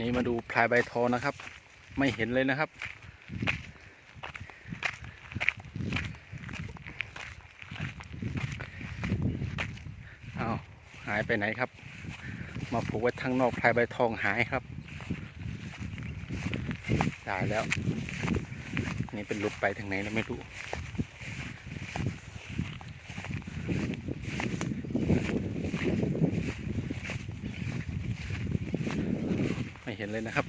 นี่มาดูพลายใบทองนะครับ ไม่เห็นเลยนะครับอ้าวหายไปไหนครับ มาผูกไว้ทางนอกพลายใบทองหายครับตายแล้ว นี่เป็นหลุดไปทางไหนแล้วไม่รู้ เห็นเลยนะครับ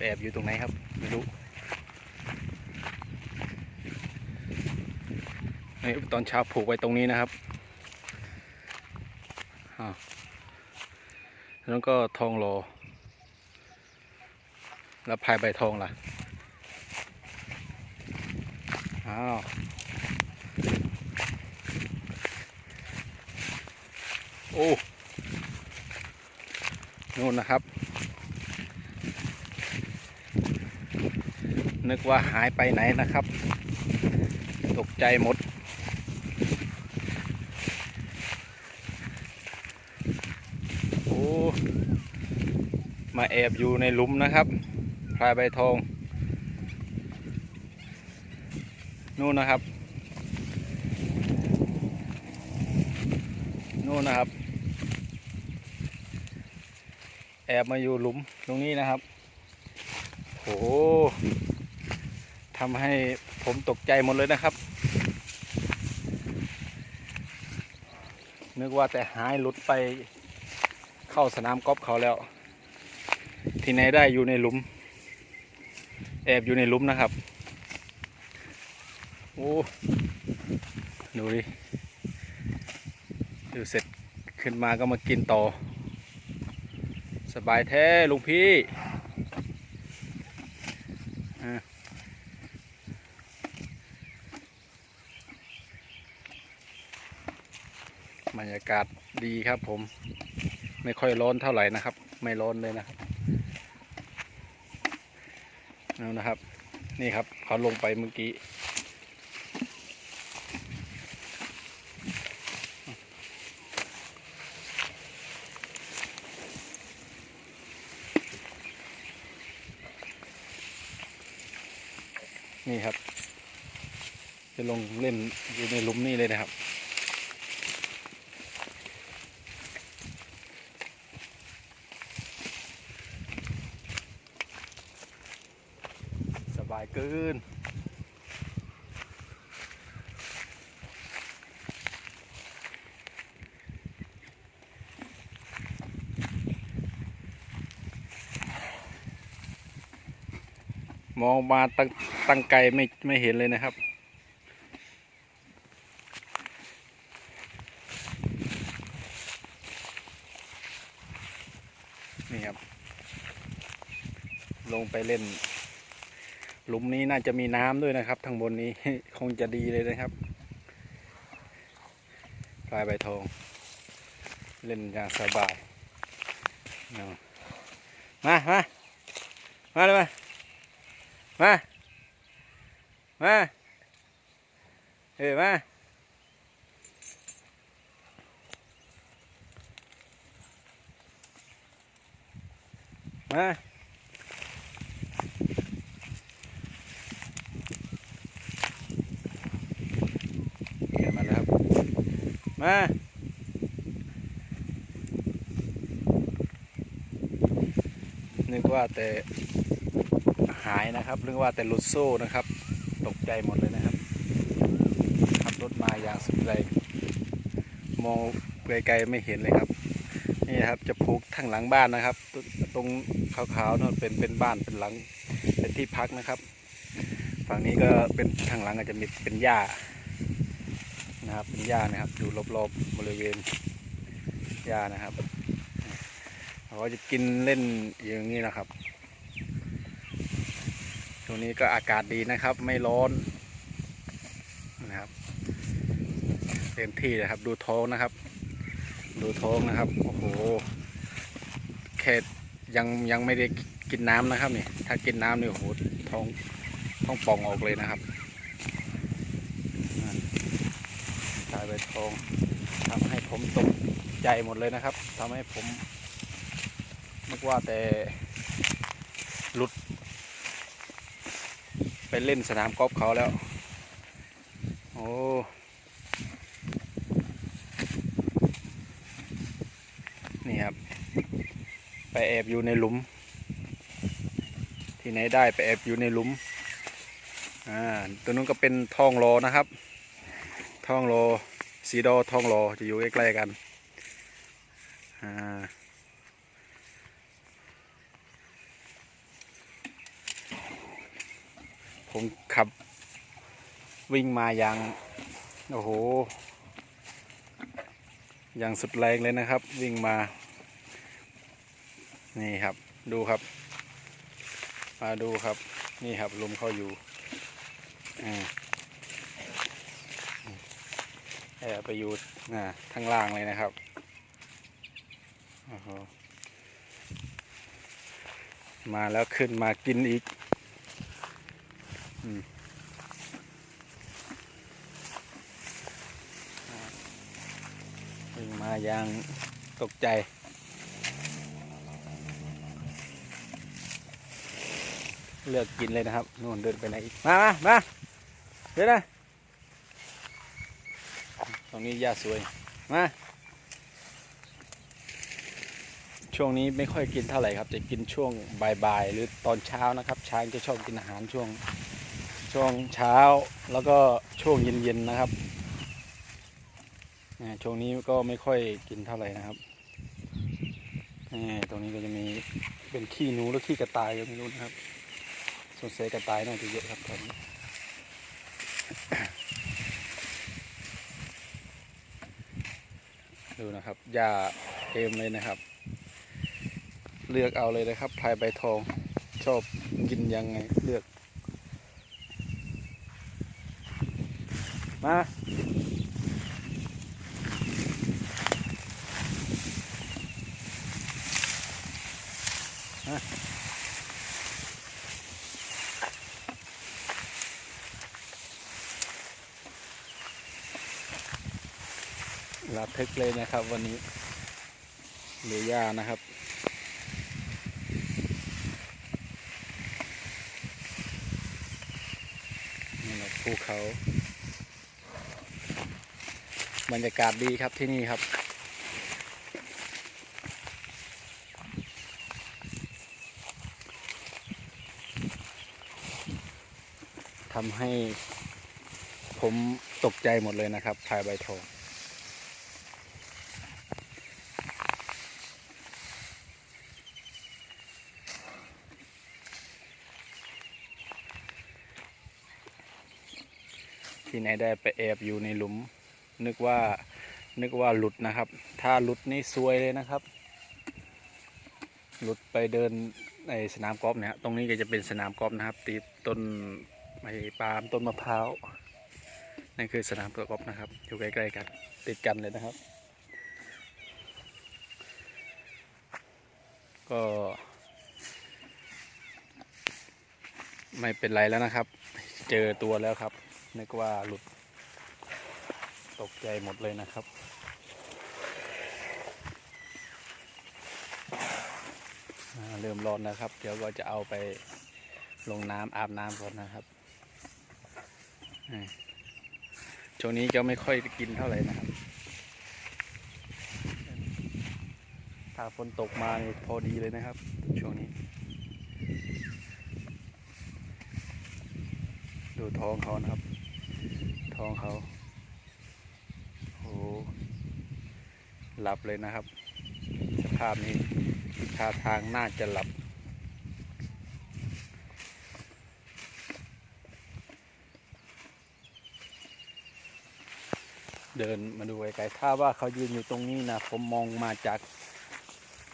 แอบอยู่ตรงไหนครับ ไม่รู้นี่ตอนเช้าผูกไว้ตรงนี้นะครับอ้าแล้วก็ทองโลแล้วพายใบทองล่ะ อ้าว อ้นู่นนะครับ นึกว่าหายไปไหนนะครับ ตกใจหมด โอ้ มาแอบอยู่ในหลุมนะครับพลายใบทอง นู่นนะครับ นู่นนะครับ แอบมาอยู่หลุมตรงนี้นะครับโหทำให้ผมตกใจหมดเลยนะครับ นึกว่าแต่หายหลุดไปเข้าสนามกอล์ฟเขาแล้ว ที่ไหนได้อยู่ในหลุม แอบอยู่ในหลุมนะครับ โอ้ดูดิดูเสร็จขึ้นมาก็มากินต่อ บายแท้ลุงพี่อะบรรยากาศดีครับผม ไม่ค่อยร้อนเท่าไหร่นะครับ ไม่ร้อนเลยนะครับเอานะครับ นี่ครับเขาลงไปเมื่อกี้ นี่ครับ จะลงเล่นอยู่ในหลุมนี่เลยนะครับ สบายเกินมองมาตั้ง ตั้งไกลไม่ไม่เห็นเลยนะครับ นี่ครับ ลงไปเล่น หลุมนี้น่าจะมีน้ำด้วยนะครับทางบนนี้คงจะดีเลยนะครับปลายใบทอง เล่นอย่างสบายมา มา มาเลยมา มา มาเฮ้ยมามาเดี๋ยวมาแล้วครับ มานึกว่าแต่หายนะครับนึกว่าแต่หลุดโซ่นะครับ ตกใจหมดเลยนะครับ ขับรถมาอย่างสุดแรงมองไกลๆไม่เห็นเลยครับ นี่นะครับจะผูกทางหลังบ้านนะครับ ตรงขาวๆนั่นเป็นเป็นบ้านเป็นหลังเป็นที่พักนะครับ ฝั่งนี้ก็เป็นทางหลังอาจจะมีเป็นหญ้านะครับเป็นหญ้านะครับอยู่รอบๆบริเวณหญ้านะครับเขาก็จะกินเล่นอย่างนี้นะครับ ช่วงนี้ก็อากาศดีนะครับ ไม่ร้อนนะครับเต็มที่เลยครับ ดูท้องนะครับ ดูท้องนะครับโอ้โหแค่ยังยังไม่ได้กินน้ำนะครับนี่ถ้ากินน้ำนี่โอ้โหท้องท้องป่องออกเลยนะครับอ่ายไปทองทำให้ผมตกใจหมดเลยนะครับทำให้ผมนึกว่าแต่หลุด เล่นสนามกอล์ฟเขาแล้ว โอ้นี่ครับ ไปแอบอยู่ในหลุม ที่ไหนได้ไปแอบอยู่ในหลุม อ่า ตัวนู้นก็เป็นทองโลนะครับ ทองโลสีดอทองโลจะอยู่ใกล้ๆกัน อ่า ผมขับวิ่งมาอย่าง โอ้โห อย่างสุดแรงเลยนะครับ วิ่งมา นี่ครับ ดูครับ มาดูครับ นี่ครับลมเข้าอยู่แอบไปอยู่อ่าทางล่างเลยนะครับโอ้โหมาแล้วขึ้นมากินอีก วิ่งมาอย่างตกใจเลือกกินเลยนะครับนู่นเดินไปไหนอีกมามามาเดี๋ยวนะตรงนี้หญ้าสวย มา ช่วงนี้ไม่ค่อยกินเท่าไหร่ครับ จะกินช่วงบ่ายๆหรือตอนเช้านะครับ ช้างจะชอบกินอาหารช่วง ช่วงเช้าแล้วก็ช่วงเย็นๆนะครับช่วงนี้ก็ไม่ค่อยกินเท่าไหร่นะครับตรงนี้ก็จะมีเป็นขี้หนูหรือขี้กระต่ายก็ไม่รู้นะครับสงสัยกระต่ายน่าจะเยอะครับตอนนี้ดูนะครับหญ้าเต็มเลยนะครับ เลือกเอาเลยนะครับพลายใบทองชอบกินยังไงเลือก มาระทึกเลยนะครับวันนี้เหลือยานะครับนี่แหละภูเขา บรรยากาศดีครับที่นี่ครับ ทำให้ผมตกใจหมดเลยนะครับพายใบทองที่ไหนได้ไปแอบอยู่ในหลุม นึกว่านึกว่าหลุดนะครับ ถ้าหลุดนี่ซวยเลยนะครับ หลุดไปเดินในสนามกอล์ฟเนี่ยตรงนี้ก็จะเป็นสนามกอล์ฟนะครับติดต้นไม้ปาล์มต้นมะพร้าวนั่นคือสนามกอล์ฟนะครับ อยู่ใกล้ๆกันติดกันเลยนะครับ ก็ ไม่เป็นไรแล้วนะครับ เจอตัวแล้วครับนึกว่าหลุด ตกใจหมดเลยนะครับ เริ่มร้อนแล้วครับ เดี๋ยวก็จะเอาไปลงน้ำอาบน้ำก่อนนะครับช่วงนี้ก็ไม่ค่อยกินเท่าไหร่นะครับ ถ้าฝนตกมาพอดีเลยนะครับ ช่วงนี้ ดูท้องเขานะครับ ท้องเขา โอ้โห หลับเลยนะครับ สภาพนี้ท่าทางน่าจะหลับ เดินมาดูไกลๆถ้าว่าเขายืนอยู่ตรงนี้นะ ผมมองมาจาก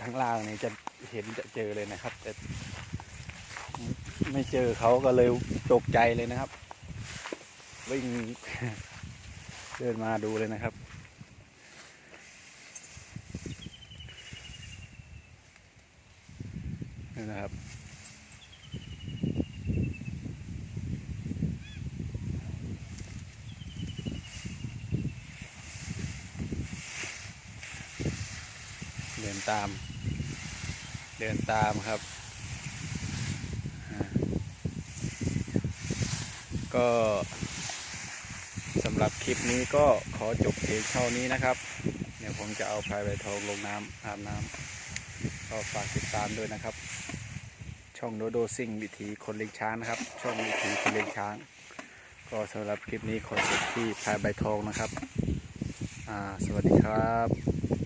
ทางล่างนี่จะเห็นจะเจอเลยนะครับ แต่ไม่เจอเขาก็เลยตกใจเลยนะครับวิ่งเดินมาดูเลยนะครับ นี่นะครับ ตาม เดินตามครับ ก็สำหรับคลิปนี้ก็ขอจบเพียงเท่านี้นะครับ เดี๋ยวผมจะเอาพายใบทองลงน้ำอาบน้ำก็ฝากติดตามด้วยนะครับ ช่องโดโดซิ่งวิถีคนเลี้ยงช้างนะครับ ช่องวิถีคนเลี้ยงช้าง ก็สำหรับคลิปนี้ขอจบที่พายใบทองนะครับ สวัสดีครับ